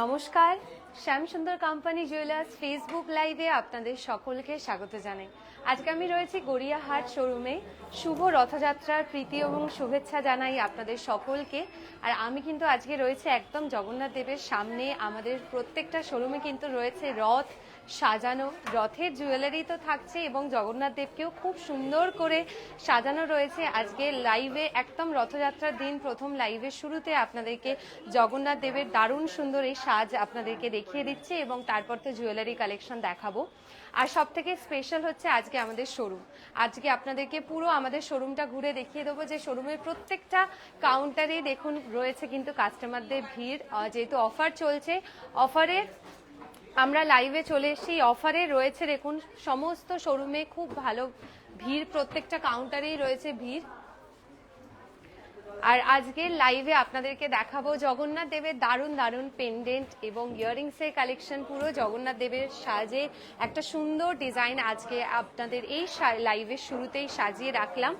নমস্কার, Shyamsundar company jewellers Facebook লাইভে আপনাদের সকলকে স্বাগত জানাই। আজকে আমি রয়েছি গড়িয়াহাট শোরুমে। শুভ রথযাত্রার প্রীতি এবং শুভেচ্ছা জানাই আপনাদের সকলকে। আর আমি কিন্তু আজকে রয়েছে একদম জগন্নাথ দেবের সামনে। আমাদের প্রত্যেকটা শোরুমে কিন্তু রয়েছে রথ। সাজানো, রথের জুয়েলারি তো থাকছে এবং জগন্নাথ দেবকেও খুব সুন্দর করে সাজানো রয়েছে। আজকে লাইভে একদম রথযাত্রার দিন, প্রথম লাইভের শুরুতে আপনাদেরকে জগন্নাথ দেবের দারুণ সুন্দর এই সাজ আপনাদেরকে দেখিয়ে দিচ্ছে এবং তারপর তো জুয়েলারি কালেকশন দেখাবো। আর সব থেকে স্পেশাল হচ্ছে আজকে আমাদের শোরুম আজকে আপনাদেরকে পুরো আমাদের শোরুমটা ঘুরে দেখিয়ে দেবো। যে শোরুমের প্রত্যেকটা কাউন্টারে দেখুন, রয়েছে কিন্তু কাস্টমারদের ভিড়। যেহেতু অফার চলছে অফারের আমরা লাইভে চলে এসেছি। অফারে রয়েছে, দেখুন, সমস্ত শোরুমে খুব ভালো ভিড়, প্রত্যেকটা কাউন্টারেই রয়েছে ভিড়। আর আজকে লাইভে আপনাদেরকে দেখাবো জগন্নাথ দেবের দারুণ দারুণ পেন্ডেন্ট এবং ইয়ারিংস এর কালেকশন পুরো জগন্নাথ দেবের সাজে একটা সুন্দর ডিজাইন আজকে আপনাদের এই লাইভের শুরুতেই সাজিয়ে রাখলাম।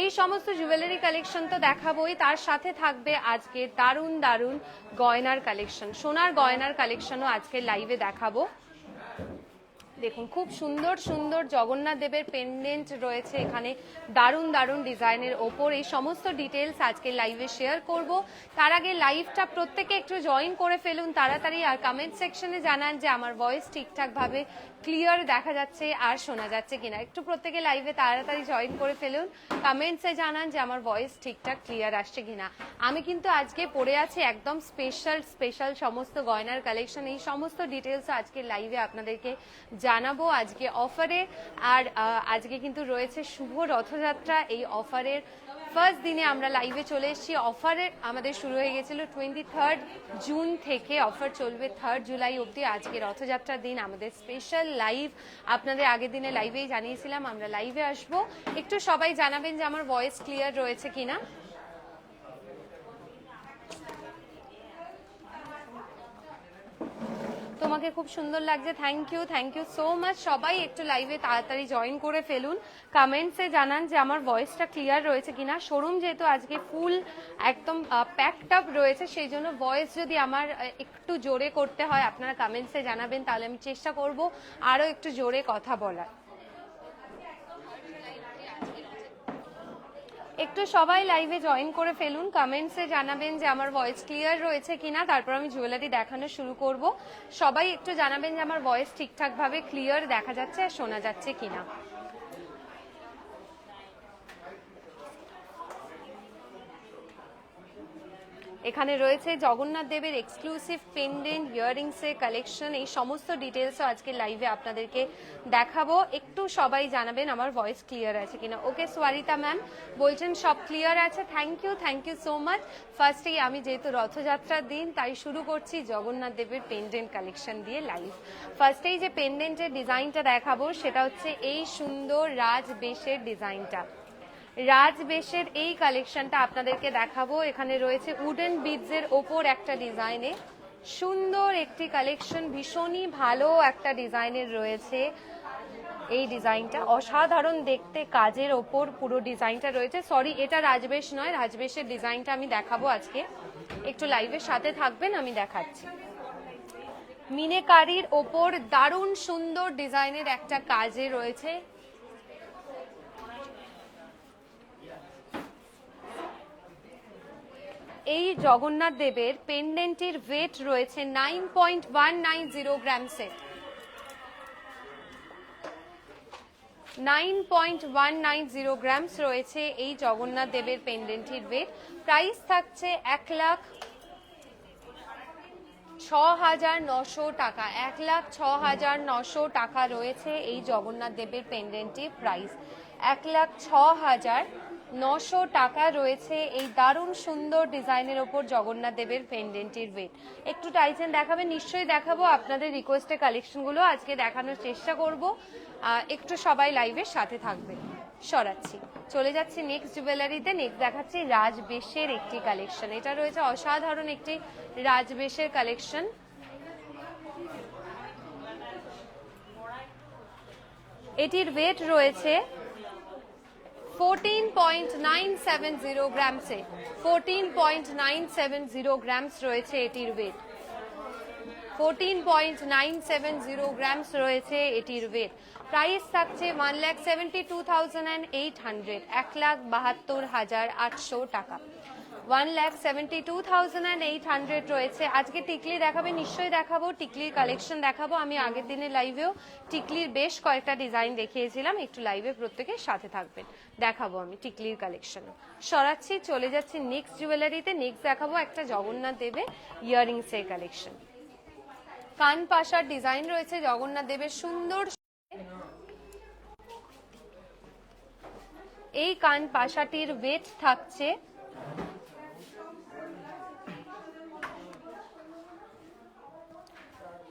এই সমস্ত জুয়েলারি কালেকশন তো দেখাবোই। তার সাথে থাকবে আজকে দারুণ দারুণ গয়নার কালেকশন সোনার গয়নার কালেকশনও আজকে লাইভে দেখাবো। দেখুন, খুব সুন্দর সুন্দর জগন্নাথ দেবের পেন্ডেন্ট রয়েছে এখানে। দারুণ দারুণ ডিজাইনের ওপর। এই সমস্ত ডিটেলস আজকে লাইভে শেয়ার করব। তার আগে লাইভটা প্রত্যেকে একটু জয়েন করে ফেলুন তাড়াতাড়ি আর কমেন্ট সেকশনে জানান যে আমার ভয়েস ঠিকঠাকভাবে ক্লিয়ার দেখা যাচ্ছে আর শোনা যাচ্ছে কিনা। একটু প্রত্যেকে লাইভে তাড়াতাড়ি জয়েন করে ফেলুন। কমেন্টসে জানান যে আমার ভয়েস ঠিকঠাক ক্লিয়ার আসছে কিনা। আমি কিন্তু আজকে পড়ে আছি একদম স্পেশাল স্পেশাল সমস্ত গয়নার কালেকশন এই সমস্ত ডিটেলস আজকে লাইভে আপনাদেরকে জানাব আজকে অফারে। আর আজকে কিন্তু রয়েছে শুভ রথযাত্রা। এই অফারের ফার্স্ট দিনে আমরা লাইভে চলে এসেছি। অফারের আমাদের শুরু হয়ে গেছিল টোয়েন্টি থার্ড জুন থেকে। অফার চলবে থার্ড জুলাই অবধি। আজকে রথযাত্রার দিন, আমাদের স্পেশাল লাইভ আপনাদের আগের দিনে লাইভেই জানিয়েছিলাম, আমরা লাইভে আসব। একটু সবাই জানাবেন যে আমার ভয়েস ক্লিয়ার রয়েছে কিনা। তোমাকে খুব সুন্দর লাগছে। Thank you thank you so much সবাই একটু লাইভে তাড়াতাড়ি জয়েন করে ফেলুন। কমেন্টসে জানান যে আমার ভয়েসটা ক্লিয়ার রয়েছে কিনা। শোরুম যেহেতু আজকে ফুল একদম প্যাকড আপ রয়েছে, সেই জন্য ভয়েস যদি আমার একটু জোরে করতে হয়, আপনারা কমেন্টসে জানাবেন, তাহলে আমি চেষ্টা করব আরও একটু জোরে কথা বলার। একটু সবাই লাইভে জয়েন করে ফেলুন কমেন্টসে জানাবেন যে আমার ভয়েস ক্লিয়ার রয়েছে কিনা, তারপর আমি জুয়েলারি দেখানো শুরু করব। সবাই একটু জানাবেন যে আমার ভয়েস ঠিকঠাকভাবে ক্লিয়ার দেখা যাচ্ছে আর শোনা যাচ্ছে কিনা। এখানে রয়েছে জগন্নাথ দেবের এক্সক্লুসিভ পেন্ডেন্ট ইয়ারিংস এর কালেকশন এই সমস্ত ডিটেলস আজকে লাইভে আপনাদেরকে দেখাবো। একটু সবাই জানাবেন, আমার ভয়েস ক্লিয়ার আছে কিনা। ওকে সোয়ারিতা ম্যাম বলছেন সব ক্লিয়ার আছে। Thank you thank you so much ফার্স্টেই আমি যেহেতু রথযাত্রার দিন, তাই শুরু করছি জগন্নাথ দেবের পেন্ডেন্ট কালেকশন দিয়ে লাইভ ফার্স্টেই যে পেন্ডেন্টের ডিজাইনটা দেখাবো, সেটা হচ্ছে এই সুন্দর রাজ বেশের ডিজাইনটা রাজবেশের এই কালেকশনটা আপনাদেরকে দেখাবো। এখানে রয়েছে উডেন বিডসের ওপর একটা ডিজাইনে সুন্দর একটি কালেকশন ভীষণই ভালো একটা ডিজাইনের রয়েছে এই ডিজাইনটা অসাধারণ দেখতে কাজের ওপর পুরো ডিজাইনটা রয়েছে। সরি এটা রাজবেশ নয়, রাজবেশের ডিজাইনটা আমি দেখাবো আজকে। একটু লাইভের সাথে থাকবেন, আমি দেখাচ্ছি। মিনেকারির ওপর দারুণ সুন্দর ডিজাইনের একটা কাজে রয়েছে। এই জগন্নাথ দেবের পেন্ডেন্টের ওয়েট রয়েছে nine point one nine zero গ্রামসে nine point one nine zero grams রয়েছে এই জগন্নাথ দেবের পেন্ডেন্টের ওয়েট প্রাইস থাকছে এক লাখ ছ হাজার নশো টাকা। এক লাখ ছ হাজার নশো টাকা রয়েছে এই জগন্নাথ দেবের পেন্ডেন্টের প্রাইস এক লাখ ছ হাজার নশো টাকা রয়েছে এই দারুণ সুন্দর ডিজাইনের ওপর জগন্নাথ দেবের পেন্ডেন্টের ওয়েট একটু টাইচেন দেখাবেন নিশ্চয়ই দেখাবো আপনাদের রিকোয়েস্টের কালেকশনগুলো আজকে দেখানোর চেষ্টা করব। একটু সবাই লাইভের সাথে থাকবে সরাচ্ছি। চলে যাচ্ছি নেক্সট জুয়েলারিতে নেক্সট দেখাচ্ছি রাজবেশের একটি কালেকশন এটা রয়েছে অসাধারণ একটি রাজবেশের কালেকশন এটির ওয়েট রয়েছে fourteen point nine seven zero গ্রামসে fourteen point nine seven zero grams রয়েছে এটির weight fourteen point nine seven zero grams রয়েছে এটির ওয়েট প্রাইস থাকছে one lakh seventy two thousand eight hundred এক লাখ বাহাত্তর হাজার আটশো টাকা। One lakh seventy two thousand and eight hundred রয়েছে। আজকে টিকলি দেখাবে, নিশ্চয়ই দেখাবো। টিকলির কালেকশন দেখাবো। আমি আগের দিনের লাইভেও টিকলির বেশ কয়েকটা ডিজাইন দেখিয়েছিলাম। একটু লাইভে প্রত্যেকের সাথে থাকবেন। দেখাবো আমি টিকলির কালেকশন সরাচ্ছি, চলে যাচ্ছি নেক্সট জুয়েলারিতে নেক্সট দেখাবো একটা জগন্নাথ দেবে ইয়ারিংসের কালেকশন কান পাশার ডিজাইন রয়েছে জগন্নাথ দেবের সুন্দর এই কান পাশাটির ওয়েট থাকছে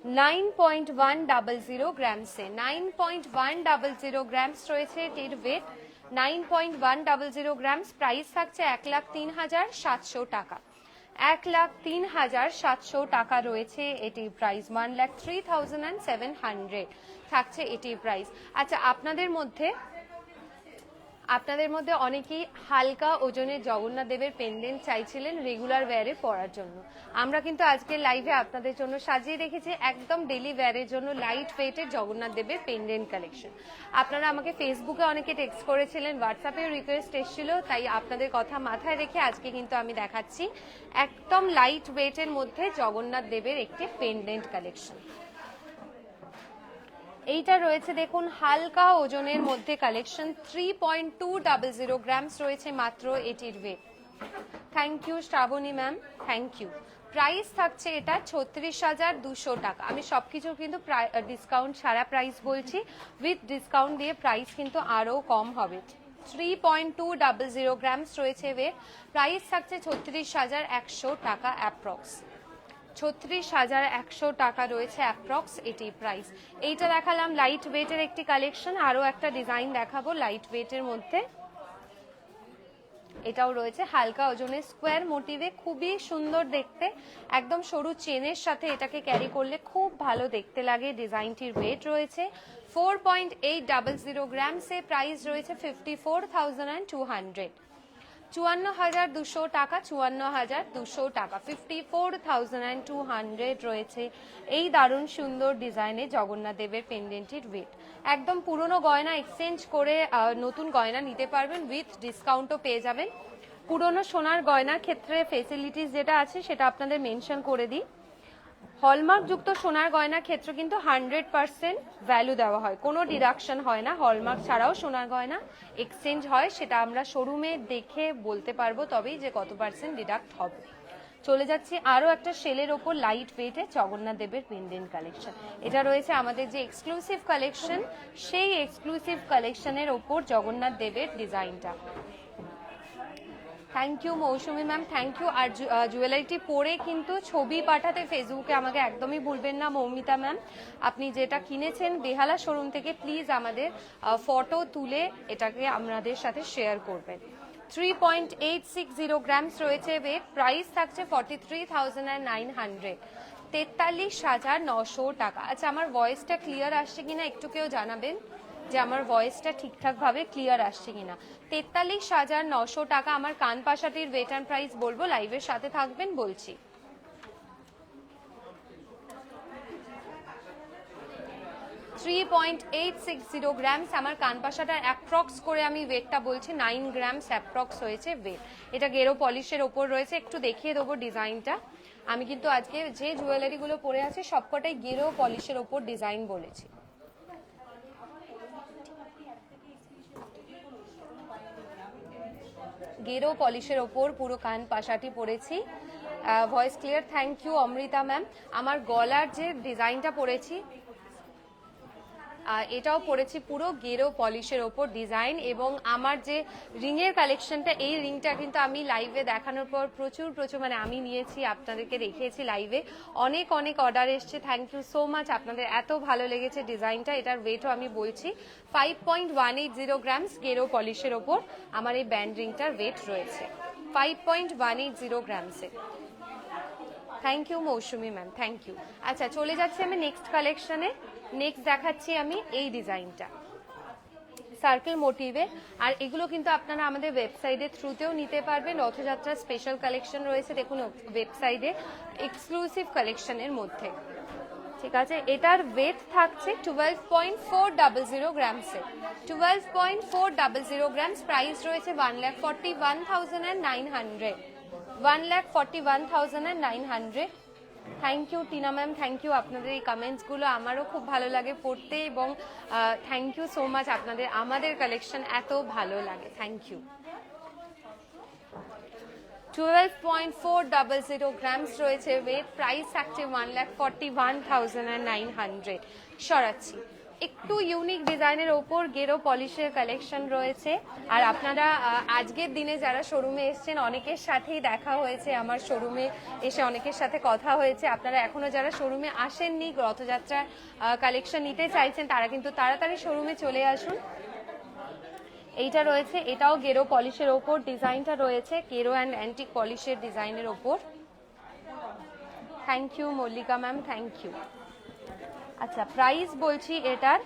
nine point one double zero গ্রামসে nine point one double zero grams রয়েছে এটির weight nine point one double zero grams price থাকছে এক লাখ তিন হাজার সাতশো টাকা। এক লাখ তিন হাজার সাতশো টাকা রয়েছে এটির price one lakh three thousand and seven hundred থাকছে এটির প্রাইস আচ্ছা আপনাদের মধ্যে আপনাদের মধ্যে অনেকেই হালকা ওজনের জগন্নাথ দেবের পেন্ডেন্ট চাইছিলেন রেগুলার ওয়্যারে পরার জন্য। আমরা কিন্তু আজকের লাইভে আপনাদের জন্য সাজিয়ে রেখেছি একদম ডেলি ওয়্যারের জন্য লাইট ওয়েটের জগন্নাথ দেবের পেন্ডেন্ট কালেকশন আপনারা আমাকে ফেসবুকে অনেকে টেক্সট করেছিলেন হোয়াটসঅ্যাপেও রিকোয়েস্ট এসেছিল, তাই আপনাদের কথা মাথায় রেখে আজকে কিন্তু আমি দেখাচ্ছি একদম লাইট ওয়েটের মধ্যে জগন্নাথ দেবের একটি পেন্ডেন্ট কালেকশন এইটা রয়েছে, দেখুন, হালকা ওজনের মধ্যে collection three point two double zero grams রয়েছে মাত্র এটির weight thank you Shrabani ma'am thank you price থাকছে এটা ছত্রিশ হাজার দুশো টাকা। আমি সবকিছু কিন্তু ডিসকাউন্ট ছাড়া প্রাইস বলছি। উইথ ডিসকাউন্ট দিয়ে প্রাইস কিন্তু আরও কম হবে। Three point two double zero grams রয়েছে ওয়েট প্রাইস থাকছে ছত্রিশ হাজার একশো টাকা অ্যাপ্রক্স ছত্রিশ হাজার একশো টাকা রয়েছে অ্যাপ্রক্স এটি প্রাইস এইটা দেখালাম লাইট ওয়েটের একটি কালেকশন আরও একটা ডিজাইন দেখাবো লাইট ওয়েটের মধ্যে। এটাও রয়েছে হালকা ওজনের স্কোয়ার মোটিভে খুবই সুন্দর দেখতে। একদম সরু চেনের সাথে এটাকে ক্যারি করলে খুব ভালো দেখতে লাগে ডিজাইনটির ওয়েট রয়েছে। Four point eight double zero গ্রামসে price রয়েছে fifty four thousand and two hundred চুয়ান্ন হাজার দুশো টাকা, চুয়ান্ন হাজার দুশো টাকা। Fifty four thousand and two hundred রয়েছে এই দারুণ সুন্দর ডিজাইনে জগন্নাথ দেবের পেন্ডেন্টের ওয়েট একদম পুরনো গয়না এক্সচেঞ্জ করে নতুন গয়না নিতে পারবেন উইথ ডিসকাউন্টও পেয়ে যাবেন। পুরনো সোনার গয়নার ক্ষেত্রে ফেসিলিটিস যেটা আছে সেটা আপনাদের মেনশন করে দিই। হলমার্ক যুক্ত সোনার গয়নার ক্ষেত্রে কিন্তু হান্ড্রেড পার্সেন্ট ভ্যালু দেওয়া হয়। কোনো ডিডাকশন হয় না। হলমার্ক ছাড়াও সোনার গয়না এক্সচেঞ্জ হয়, সেটা আমরা শোরুমে দেখে বলতে পারব, তবেই যে কত পার্সেন্ট ডিডাক্ট হবে। চলে যাচ্ছি আরও একটা সেলের ওপর লাইট ওয়েটে জগন্নাথ দেবের পেন্ডেন্ট কালেকশন এটা রয়েছে আমাদের যে এক্সক্লুসিভ কালেকশন সেই এক্সক্লুসিভ কালেকশনের ওপর জগন্নাথ দেবের ডিজাইনটা thank you Mousumi ma'am thank you আর জুয়েলারিটি পরে কিন্তু ছবি পাঠাতে ফেসবুকে আমাকে একদমই ভুলবেন না, মৌমিতা ম্যাম আপনি যেটা কিনেছেন বেহালা শোরুম থেকে প্লিজ আমাদের ফটো তুলে এটাকে আমাদের সাথে শেয়ার করবেন। Three point eight six zero grams রয়েছে ওয়েট প্রাইস থাকছে forty three thousand and nine hundred তেতাল্লিশ হাজার নশো টাকা। আচ্ছা আমার ভয়েসটা ক্লিয়ার আসছে কিনা একটু কেউ জানাবেন? যে আমার ভয়েসটা ঠিকঠাকভাবে ক্লিয়ার আসছে কিনা। তেতাল্লিশ হাজার নশো টাকা আমার কান পাশাটির অ্যান্ড প্রাইস বলব লাইভের সাথে থাকবেন, বলছি। Three point eight six zero grams আমার কানপাশাটার অ্যাপ্রক্স করে আমি ওয়েটটা বলছি নাইন গ্রামস অ্যাপ্রক্স হয়েছে ওয়েট এটা গেরো পলিশের ওপর রয়েছে, একটু দেখিয়ে দেবো ডিজাইনটা। আমি কিন্তু আজকে যে জুয়েলারিগুলো পরে আছে, সবকটাই গেরো পলিশের ওপর ডিজাইন বলেছি। গেরো পলিশের ওপর পুরো কান পাশাটি পরেছি। Voice clear thank you Amrita ma'am আমার গলার যে ডিজাইনটা পরেছি এটাও পরেছি পুরো গেরো পলিশের ওপর ডিজাইন এবং আমার যে রিংয়ের কালেকশনটা, এই রিংটা কিন্তু আমি লাইভে দেখানোর পর প্রচুর প্রচুর মানে আমি নিয়েছি, আপনাদেরকে দেখিয়েছি লাইভে অনেক অনেক অর্ডার এসছে থ্যাংক ইউ সো মাচ আপনাদের এত ভালো লেগেছে ডিজাইনটা, এটার ওয়েটও আমি বলছি। Five point one eight zero grams গেরো পলিশের ওপর আমার এই ব্যান্ড রিংটার ওয়েট রয়েছে। Five point one eight zero গ্রামসে thank you Mousumi ma'am thank you আচ্ছা চলে যাচ্ছি আমি নেক্সট কালেকশনে নেক্সট দেখাচ্ছি আমি এই ডিজাইনটা। সার্কেল মোটিভে আর এগুলো কিন্তু আপনারা আমাদের ওয়েবসাইটের থ্রুতেও নিতে পারবেন। রথযাত্রার স্পেশাল কালেকশন রয়েছে, দেখুন ওয়েবসাইটে এক্সক্লুসিভ কালেকশনের মধ্যে। ঠিক আছে? এটার ওয়েট থাকছে twelve point four double zero গ্রামসে twelve point four double zero grams price রয়েছে one lakh forty one thousand and nine hundred one lakh forty one thousand and nine hundred thank you Tina ma'am thank you আপনাদের এই কমেন্টসগুলো আমারও খুব ভালো লাগে পড়তে এবং thank you so much আপনাদের, আমাদের কালেকশন এত ভালো লাগে। Thank you twelve point four double zero grams রয়েছে ওয়েট প্রাইস থাকছে one lakh forty one thousand and nine hundred সরাচ্ছি। একটু ইউনিক ডিজাইনের ওপর গেরো পলিশের কালেকশন রয়েছে। আর আপনারা আজকের দিনে যারা শোরুমে এসছেন, অনেকের সাথেই দেখা হয়েছে আমার শোরুমে এসে, অনেকের সাথে কথা হয়েছে। আপনারা এখনও যারা শোরুমে আসেননি, রথযাত্রার কালেকশন নিতে চাইছেন, তারা কিন্তু তাড়াতাড়ি শোরুমে চলে আসুন। এইটা রয়েছে, এটাও গেরো পলিশের ওপর ডিজাইনটা রয়েছে, গেরো অ্যান্ড অ্যান্টিক পলিশের ডিজাইনের ওপর। Thank you Mallika ma'am thank you আচ্ছা প্রাইস বলছি এটার।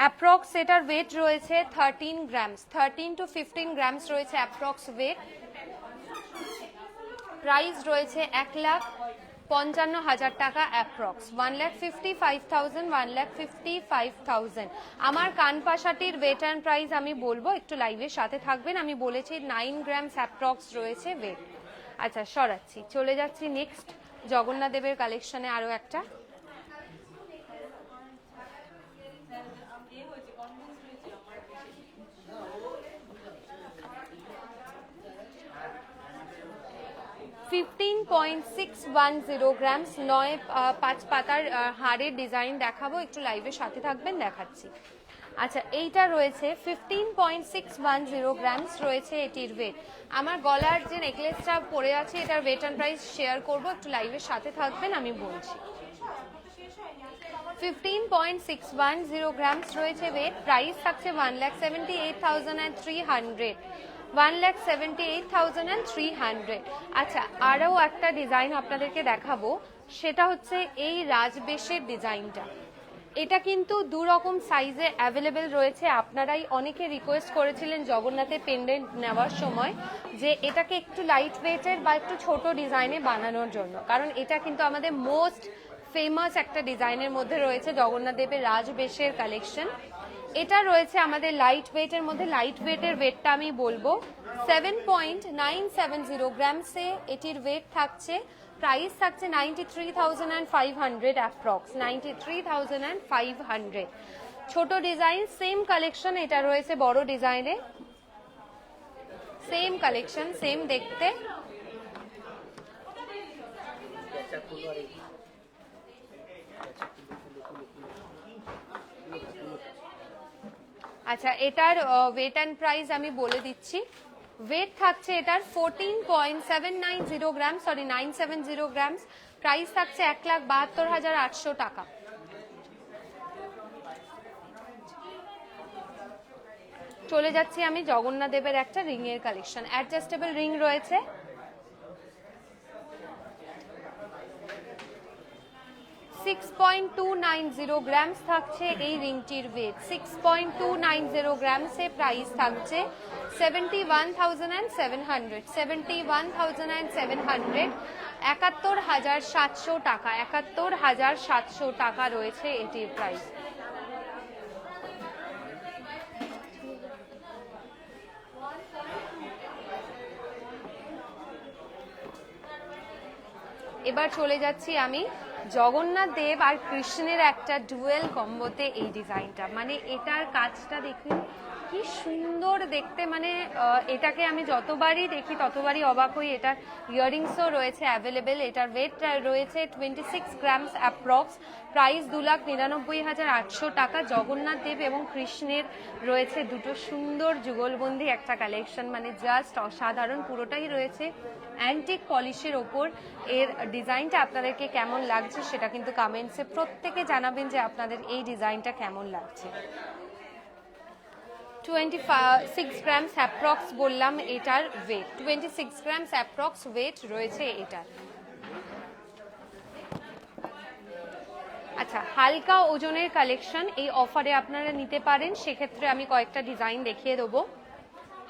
অ্যাপ্রক্স এটার ওয়েট রয়েছে thirteen grams thirteen to fifteen grams রয়েছে অ্যাপ্রক্স ওয়েট প্রাইস রয়েছে এক লাখ পঞ্চান্ন হাজার টাকা approx one lakh fifty five thousand one lakh fifty five thousand আমার কানপাশাটির ওয়েট অ্যান্ড প্রাইস আমি বলব, একটু লাইভের সাথে থাকবেন। আমি বলেছি নাইন গ্রামস অ্যাপ্রক্স রয়েছে ওয়েট আচ্ছা সরাচ্ছি, চলে যাচ্ছি নেক্সট জগন্নাথ দেবের কালেকশনে আরও একটা। Fifteen point six one zero grams নয় পাঁচ পাতার হাড়ের ডিজাইন দেখাবো। একটু লাইভের সাথে থাকবেন, দেখাচ্ছি। আচ্ছা এইটা রয়েছে fifteen point six one zero grams রয়েছে এটির ওয়েট আমার গলার যে নেকলেসটা পরে আছে, এটার ওয়েট অ্যান্ড প্রাইস শেয়ার করব, একটু লাইভের সাথে থাকবেন, আমি বলছি। Fifteen point six one zero grams রয়েছে ওয়েট প্রাইস থাকছে one lakh seventy eight thousand and three hundred one lakh seventy eight thousand and three hundred আচ্ছা আরও একটা ডিজাইন আপনাদেরকে দেখাবো, সেটা হচ্ছে এই রাজবেশের ডিজাইনটা এটা কিন্তু দু রকম সাইজে অ্যাভেলেবেল রয়েছে। আপনারাই অনেকে রিকোয়েস্ট করেছিলেন জগন্নাথের পেন্ডেন্ট নেওয়ার সময় যে এটাকে একটু লাইট ওয়েটের বা একটু ছোট ডিজাইনে বানানোর জন্য। কারণ এটা কিন্তু আমাদের মোস্ট ফেমাস একটা ডিজাইনের মধ্যে রয়েছে, জগন্নাথ দেবের রাজবেশের কালেকশন এটা রয়েছে আমাদের লাইট ওয়েটের মধ্যে। লাইট ওয়েটের ওয়েটটা আমি বলব। Seven point nine seven zero গ্রামসে এটির ওয়েট থাকছে প্রাইস থাকছে ninety three thousand and five hundred approx ninety three thousand and five hundred ছোট ডিজাইন সেম কালেকশন এটা রয়েছে বড় ডিজাইনে সেম কালেকশন সেম দেখতে আচ্ছা এটার ওয়েট অ্যান্ড প্রাইস আমি বলে দিচ্ছি ওয়েট থাকছে এটার fourteen point seven nine zero gram sorry nine seven zero grams price থাকছে এক লাখ বাহাত্তর হাজার আটশো টাকা। চলে যাচ্ছি আমি জগন্নাথ দেবের একটা রিং এর কালেকশন অ্যাডজাস্টেবল রিং রয়েছে। Six point two nine zero grams থাকছে এই রিংটির weight six point two nine zero গ্রামসে price থাকছে seventy one thousand and seven hundred seventy one thousand and seven hundred একাত্তর হাজার সাতশো টাকা, একাত্তর হাজার সাতশো টাকা রয়েছে এটির প্রাইস এবার চলে যাচ্ছি আমি জগন্নাথ দেব আর কৃষ্ণের একটা ডুয়েল কম্বোতে এই ডিজাইনটা। মানে এটার কাজটা দেখুন কি সুন্দর দেখতে। মানে এটাকে আমি যতবারই দেখি, ততবারই অবাক হই। এটার ইয়ারিংসও রয়েছে অ্যাভেলেবেল এটার ওয়েট রয়েছে twenty six grams approx price দু লাখ নিরানব্বই হাজার আটশো টাকা। জগন্নাথ দেব এবং কৃষ্ণের রয়েছে দুটো সুন্দর যুগলবন্দি একটা কালেকশন মানে জাস্ট অসাধারণ। পুরোটাই রয়েছে অ্যান্টিক পলিশের ওপর। এর ডিজাইনটা আপনাদেরকে কেমন লাগছে, সেটা কিন্তু কমেন্টসে প্রত্যেকে জানাবেন যে আপনাদের এই ডিজাইনটা কেমন লাগছে। টোয়েন্টি সিক্স গ্রামস অ্যাপ্রক্স বললাম এটার weight twenty six grams approx weight রয়েছে এটার। আচ্ছা হালকা ওজনের কালেকশন এই অফারে আপনারা নিতে পারেন, সেক্ষেত্রে আমি কয়েকটা ডিজাইন দেখিয়ে দেবো।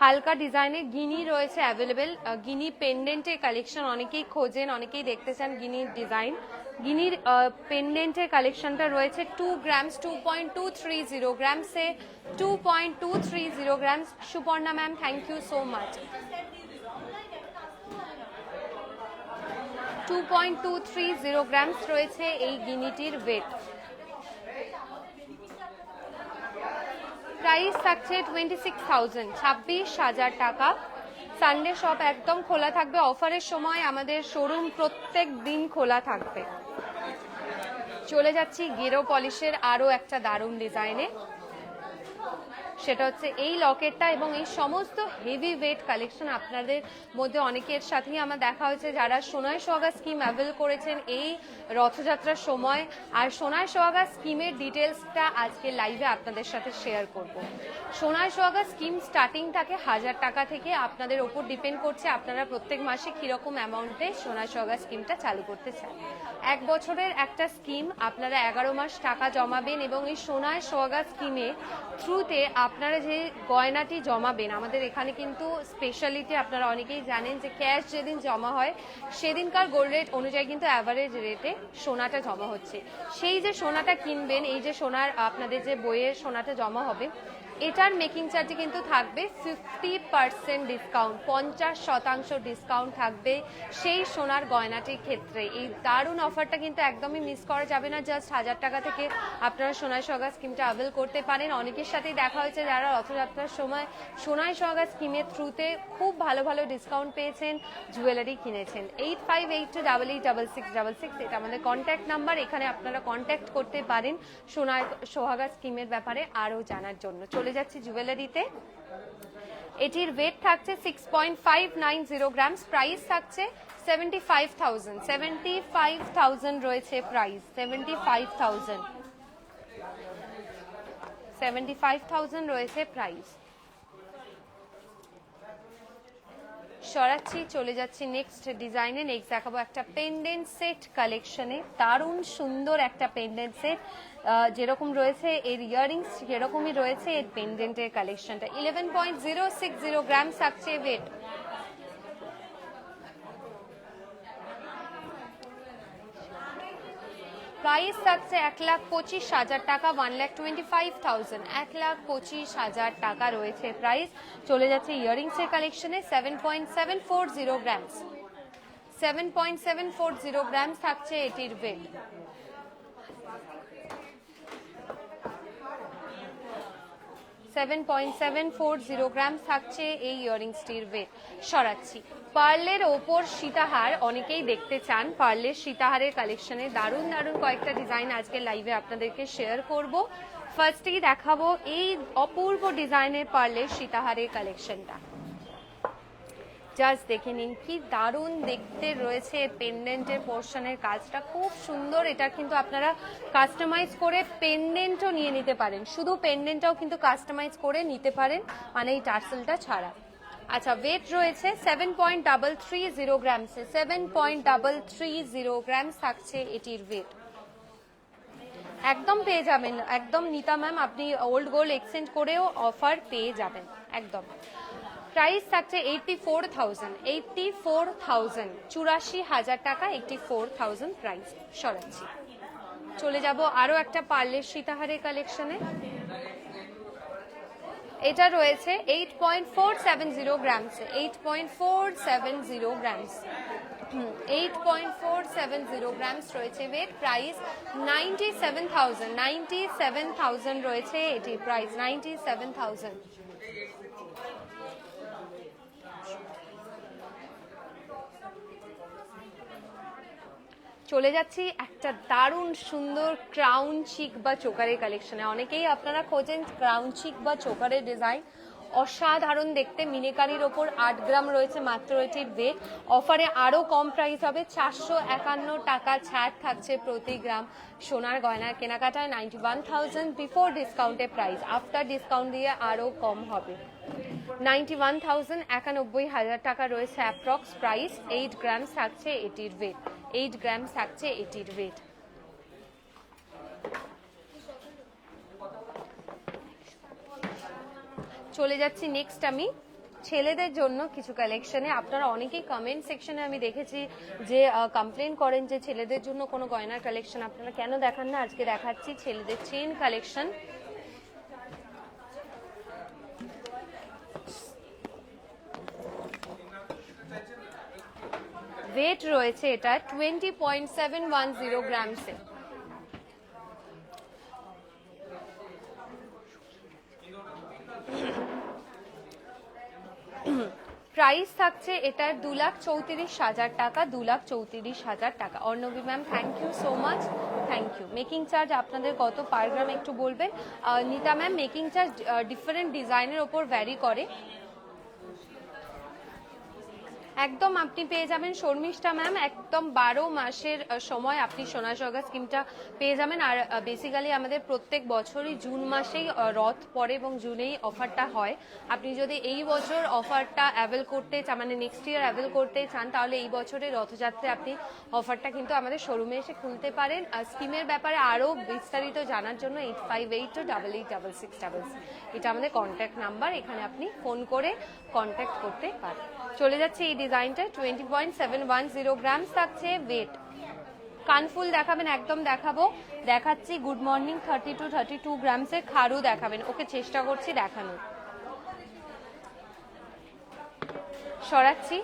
হালকা ডিজাইনের গিনি রয়েছে অ্যাভেলেবেল গিনি পেন্ডেন্টের কালেকশন অনেকেই খোঁজেন, অনেকেই দেখতে চান গিনির ডিজাইন গিনির পেন্ডেন্টের কালেকশনটা রয়েছে two grams two point two three zero গ্রামসে two point two three zero grams Suparna ma'am thank you so much two point two three zero grams রয়েছে এই গিনিটির ওয়েট প্রাইস থাকছে টোয়েন্টি সিক্স থাউজেন্ড ছাব্বিশ হাজার টাকা। সানডে শপ একদম খোলা থাকবে। অফারের সময় আমাদের শোরুম প্রত্যেক দিন খোলা থাকবে। চলে যাচ্ছি গেরো পলিশের আরও একটা দারুণ ডিজাইনে। সেটা হচ্ছে এই লকেটটা এবং এই সমস্ত হেভি ওয়েট কালেকশন আপনাদের মধ্যে অনেকের সাথেই আমার দেখা হয়েছে যারা সোনায় সোহাগা স্কিম অ্যাভেল করেছেন এই রথযাত্রার সময়। আর সোনায় সোহাগা স্কিমের ডিটেলসটা আজকে লাইভে আপনাদের সাথে শেয়ার করব। সোনায় সোহাগা স্কিম স্টার্টিং থাকে হাজার টাকা থেকে আপনাদের ওপর ডিপেন্ড করছে আপনারা প্রত্যেক মাসে কীরকম অ্যামাউন্টে সোনায় সোহাগা স্কিমটা চালু করতে চান। এক বছরের একটা স্কিম আপনারা এগারো মাস টাকা জমাবেন এবং এই সোনায় সোহাগা স্কিমে থ্রুতে আপনারা যে গয়নাটি জমাবেন, আমাদের এখানে কিন্তু স্পেশালিটি আপনারা অনেকেই জানেন যে ক্যাশ যেদিন জমা হয়, সেদিনকার গোল্ড রেট অনুযায়ী কিন্তু অ্যাভারেজ রেটে সোনাটা জমা হচ্ছে। সেই যে সোনাটা কিনবেন, এই যে সোনার আপনাদের যে বইয়ের সোনাটা জমা হবে এটার মেকিং চার্জে কিন্তু থাকবে ফিফটি পার্সেন্ট ডিসকাউন্ট পঞ্চাশ শতাংশ ডিসকাউন্ট থাকবে সেই সোনার গয়নাটির ক্ষেত্রে। এই দারুণ অফারটা কিন্তু একদমই মিস করা যাবে না জাস্ট হাজার টাকা থেকে আপনারা সোনায় সগা স্কিমটা অ্যাভেল করতে পারেন। অনেকের সাথেই দেখা হয়েছে যারা রথযাত্রার সময় সোনায় সগা স্কিমের থ্রুতে খুব ভালো ভালো ডিসকাউন্ট পেয়েছেন জুয়েলারি কিনেছেন। Eight five eight two double eight double six double six এটা আমাদের কন্ট্যাক্ট নাম্বার এখানে আপনারা কন্ট্যাক্ট করতে পারেন সোনায় সোহাগা স্কিমের ব্যাপারে আরও জানার জন্য। চলে যাচ্ছি জুয়েলারিতে এটির ওয়েট থাকছে six point five nine zero grams price থাকছে seventy five thousand seventy five thousand রয়েছে price seventy five thousand seventy five thousand রয়েছে প্রাইস সরাচ্ছি, চলে যাচ্ছি নেক্সট ডিজাইনে নেক্সট দেখাবো একটা পেন্ডেন্ট সেট কালেকশনে দারুণ সুন্দর একটা পেন্ডেন্ট সেট যেরকম রয়েছে এর ইয়ারিংস সেরকমই রয়েছে এর পেন্ডেন্টের কালেকশনটা eleven point zero six zero gram থাকছে ওয়েট প্রাইস থাকছে এক লাখ পঁচিশ হাজার টাকা one lakh twenty five thousand এক লাখ পঁচিশ হাজার টাকা রয়েছে প্রাইস চলে যাচ্ছে ইয়ারিংসের কালেকশনে seven point seven four zero grams seven point seven four zero grams থাকছে এটির weight seven point seven four zero gram থাকছে এই ইয়ারিংসটির ওয়েট সরাচ্ছি। পার্লের ওপর সীতাহার, অনেকেই দেখতে চান পার্লের সীতাহারের কালেকশনে দারুণ দারুণ কয়েকটা ডিজাইন আজকে লাইভে আপনাদেরকে শেয়ার করব। ফার্স্টেই দেখাবো এই অপূর্ব ডিজাইনের পার্লের সীতাহারের কালেকশনটা জাস্ট দেখে নিন কি দারুণ দেখতে রয়েছে পেন্ডেন্টের পোর্শনের কাজটা। খুব সুন্দর এটা কিন্তু আপনারা কাস্টমাইজ করে পেন্ডেন্টও নিয়ে নিতে পারেন। শুধু পেন্ডেন্টটাও কিন্তু কাস্টমাইজ করে নিতে পারেন মানে এই টার্সেলটা ছাড়া। আচ্ছা ওয়েট রয়েছে seven point double three zero গ্রামসে seven point double three zero grams থাকছে এটির ওয়েট একদম পেয়ে যাবেন, একদম নিতা ম্যাম আপনি ওল্ড গোল্ড এক্সচেঞ্জ করেও অফার পেয়ে যাবেন, একদম। প্রাইস থাকছে eighty four thousand eighty four thousand চুরাশি হাজার টাকা এইটটি ফোর থাউজেন্ড প্রাইস সরাচ্ছি। চলে যাব আরও একটা পার্লের সীতাহারের কালেকশনে এটা রয়েছে eight point four seven zero grams eight point four seven zero grams eight point four seven zero grams রয়েছে weight price ninety seven thousand ninety seven thousand রয়েছে এটি প্রাইস নাইনটি সেভেন থাউজেন্ড চলে যাচ্ছি একটা দারুণ সুন্দর ক্রাউন চিক বা চোকারের কালেকশনে অনেকেই আপনারা খোঁজেন ক্রাউন চিক বা চোকারের ডিজাইন অসাধারণ দেখতে মিনেকারির ওপর আট গ্রাম রয়েছে মাত্র এটির ওয়েট অফারে আরও কম প্রাইস হবে, চারশো একান্ন টাকা ছাড় থাকছে প্রতি গ্রাম। সোনার গয়নার কেনাকাটায় নাইনটি ওয়ান থাউজেন্ড বিফোর ডিসকাউন্টের প্রাইস আফটার ডিসকাউন্ট দিয়ে আরও কম হবে। নাইনটি ওয়ান থাউজেন্ড একানব্বই হাজার টাকা রয়েছে অ্যাপ্রক্স প্রাইস এইট গ্রাম থাকছে এটির ওয়েট এইট গ্রাম থাকছে এটির ওয়েট চলে যাচ্ছি নেক্সট আমি। ছেলেদের জন্য কিছু কালেকশনে আপনারা অনেকেই কমেন্ট সেকশনে আমি দেখেছি যে কমপ্লেন করেন যে ছেলেদের জন্য কোনো গয়নার কালেকশন আপনারা কেন দেখান না? আজকে দেখাচ্ছি ছেলেদের চেন কালেকশন ওয়েট রয়েছে এটা twenty point seven one zero গ্রামসে price থাকছে এটার দু লাখ চৌত্রিশ হাজার টাকা দু লাখ চৌত্রিশ হাজার টাকা। Arnabi ma'am thank you so much thank you making charge আপনাদের কত পার গ্রাম একটু বলবেন? Nita ma'am making charge different ডিজাইনের ওপর ভ্যারি করে। একদম আপনি পেয়ে যাবেন শর্মিষ্ঠা ম্যাম, একদম বারো মাসের সময় আপনি সোনা সগা স্কিমটা পেয়ে যাবেন। আর বেসিক্যালি আমাদের প্রত্যেক বছরই জুন মাসেই রথ পড়ে এবং জুনেই অফারটা হয়। আপনি যদি এই বছর অফারটা অ্যাভেল করতে চান মানে নেক্সট ইয়ার অ্যাভেল করতে চান, তাহলে এই বছরের রথযাত্রায় আপনি অফারটা কিন্তু আমাদের শোরুমে এসে খুলতে পারেন। আর স্কিমের ব্যাপারে আরও বিস্তারিত জানার জন্য eight five eight two double eight double six double এটা আমাদের কন্ট্যাক্ট নাম্বার এখানে আপনি ফোন করে কন্ট্যাক্ট করতে পারেন। চলে যাচ্ছে এই ডিজাইনটা twenty point seven one zero grams থাকছে ওয়েট কানফুল দেখাবেন, একদম দেখাবো। দেখাচ্ছি good morning thirty two thirty two গ্রামসের খারু দেখাবেন। ওকে চেষ্টা করছি দেখানোর। সরাচ্ছি।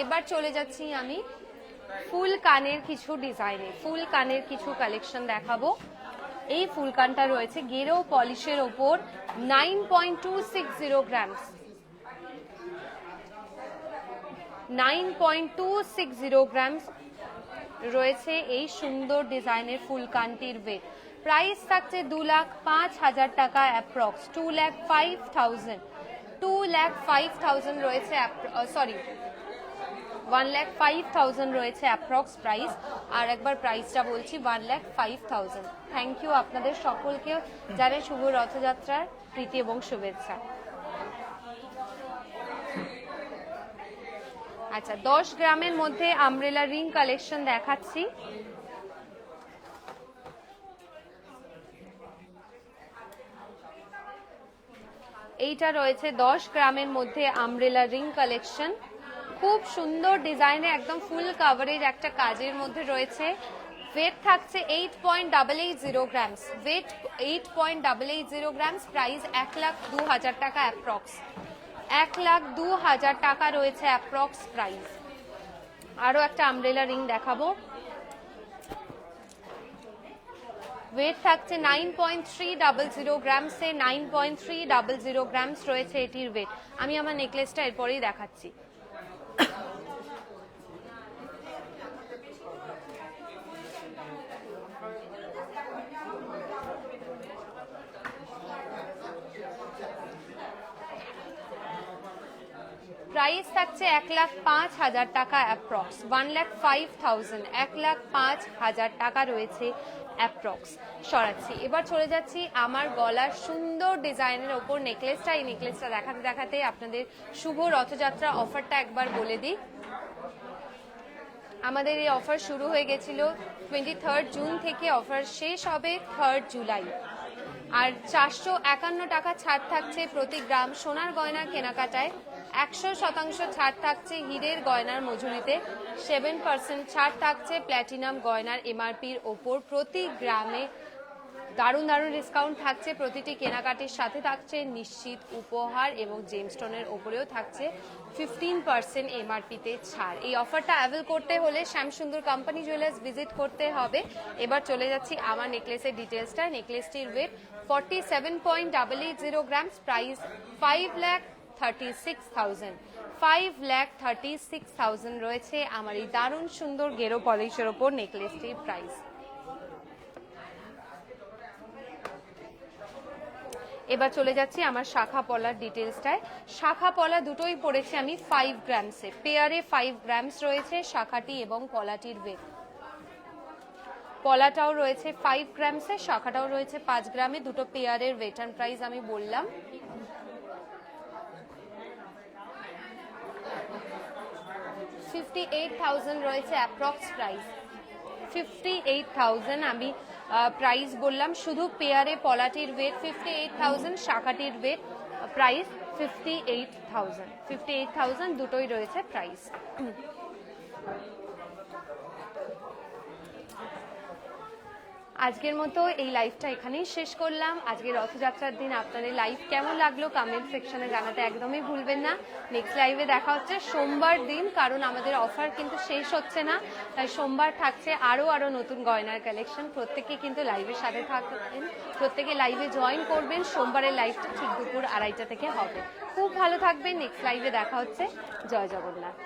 এবার চলে যাচ্ছি আমি ফুল কানের কিছু ডিজাইনে। ফুল কানের কিছু কালেকশন দেখাবো। এই ফুল কানটা রয়েছে গেরো পলিশের ওপর nine point two six zero grams nine point two six zero grams রয়েছে এই সুন্দর ডিজাইনের ফুল কানটির ওয়েট প্রাইস থাকছে দু লাখ পাঁচ হাজার টাকা approx two lakh five thousand two lakh five thousand রয়েছে sorry one lakh five thousand রয়েছে অ্যাপ্রক্স প্রাইস আর একবার প্রাইসটা বলছি one lakh five thousand thank you আপনাদের সকলকে জানাই শুভ রথযাত্রার প্রীতি এবং শুভেচ্ছা। আচ্ছা দশ গ্রামের মধ্যে আমব্রেলা রিং কালেকশন দেখাচ্ছি। এইটা রয়েছে দশ গ্রামের মধ্যে আমব্রেলা রিং কালেকশন খুব সুন্দর ডিজাইনে একদম ফুল কাভারেজ একটা কাজের মধ্যে রয়েছে। ওয়েট থাকছে eight point double eight zero grams weight eight point double eight zero grams price এক লাখ দু হাজার টাকা অ্যাপ্রক্স এক লাখ দু হাজার টাকা রয়েছে অ্যাপ্রক্স প্রাইস আরও একটা আমব্রেলা রিং দেখাবো। ওয়েট থাকছে nine point three double zero গ্রামসে nine point three double zero grams রয়েছে এটির ওয়েট আমি আমার নেকলেসটা এরপরেই দেখাচ্ছি। প্রাইস থাকছে এক লাখ পাঁচ হাজার টাকা approx. One lakh five thousand, এক লাখ পাঁচ হাজার টাকা রয়েছে অ্যাপ্রক্স। সরাচ্ছি, এবার চলে যাচ্ছি আমার গলার সুন্দর ডিজাইনের ওপর নেকলেসটা। এই নেকলেসটা দেখাতে দেখাতে আপনাদের শুভ রথযাত্রা অফারটা একবার বলে দিই। আমাদের এই অফার শুরু হয়ে গেছিল টোয়েন্টি থার্ড জুন থেকে। অফার শেষ হবে থার্ড জুলাই। আর চারশো একান্ন টাকা ছাড় থাকছে প্রতি গ্রাম সোনার গয়না কেনাকাটায়। একশো শতাংশ ছাড় থাকছে হীরের গয়নার মজুরিতে। সেভেন পার্সেন্ট ছাড় থাকছে প্ল্যাটিনাম গয়নার এমআরপির ওপর। প্রতি গ্রামে দারুণ দারুণ ডিসকাউন্ট থাকছে। প্রতিটি কেনাকাটির সাথে থাকছে নিশ্চিত উপহার এবং জেমস্টোনের ওপরেও থাকছে ফিফটিন পার্সেন্ট এমআরপিতে ছাড়। এই অফারটা অ্যাভেল করতে হলে শ্যামসুন্দর কোম্পানি জুয়েলার্স ভিজিট করতে হবে। এবার চলে যাচ্ছি আমার নেকলেসের ডিটেলসটা নেকলেসটির weight forty seven point double eight zero grams price five lakh thirty six thousand five lakh thirty six thousand রয়েছে আমার এই দারুণ সুন্দর গেরো পলিশের ওপর নেকলেসটির প্রাইস এবার চলে যাচ্ছি আমার শাখা পলার ডিটেলসটায় শাখা পলা দুটোই পড়েছে আমি ফাইভ গ্রামসে পেয়ারে ফাইভ গ্রামস রয়েছে শাখাটি এবং পলাটির ওয়েট পলাটাও রয়েছে ফাইভ গ্রামসে শাখাটাও রয়েছে পাঁচ গ্রামে দুটো পেয়ারের ওয়েট অ্যান্ড প্রাইস আমি বললাম। ফিফটি এইট থাউজেন্ড রয়েছে approx price fifty eight thousand আমি প্রাইস বললাম, শুধু পেয়ারে পলাটির weight fifty eight thousand শাখাটির weight price fifty eight thousand fifty eight thousand দুটোই রয়েছে প্রাইস আজকের মতো এই লাইভটা এখানেই শেষ করলাম। আজকে রথযাত্রার দিন আপনাদের লাইভ কেমন লাগল কমেন্ট সেকশনে জানাতে একদমই ভুলবেন না। নেক্সট লাইভে দেখা হচ্ছে সোমবার দিন, কারণ আমাদের অফার কিন্তু শেষ হচ্ছে না। তাই সোমবার থাকছে আরও আরও নতুন গয়নার কালেকশন প্রত্যেকে কিন্তু লাইভের সাথে থাকবেন। প্রত্যেকে লাইভে জয়েন করবেন। সোমবারের লাইভটা ঠিক দুপুর আড়াইটা থেকে হবে। খুব ভালো থাকবেন। নেক্সট লাইভে দেখা হচ্ছে। জয় জগন্নাথ।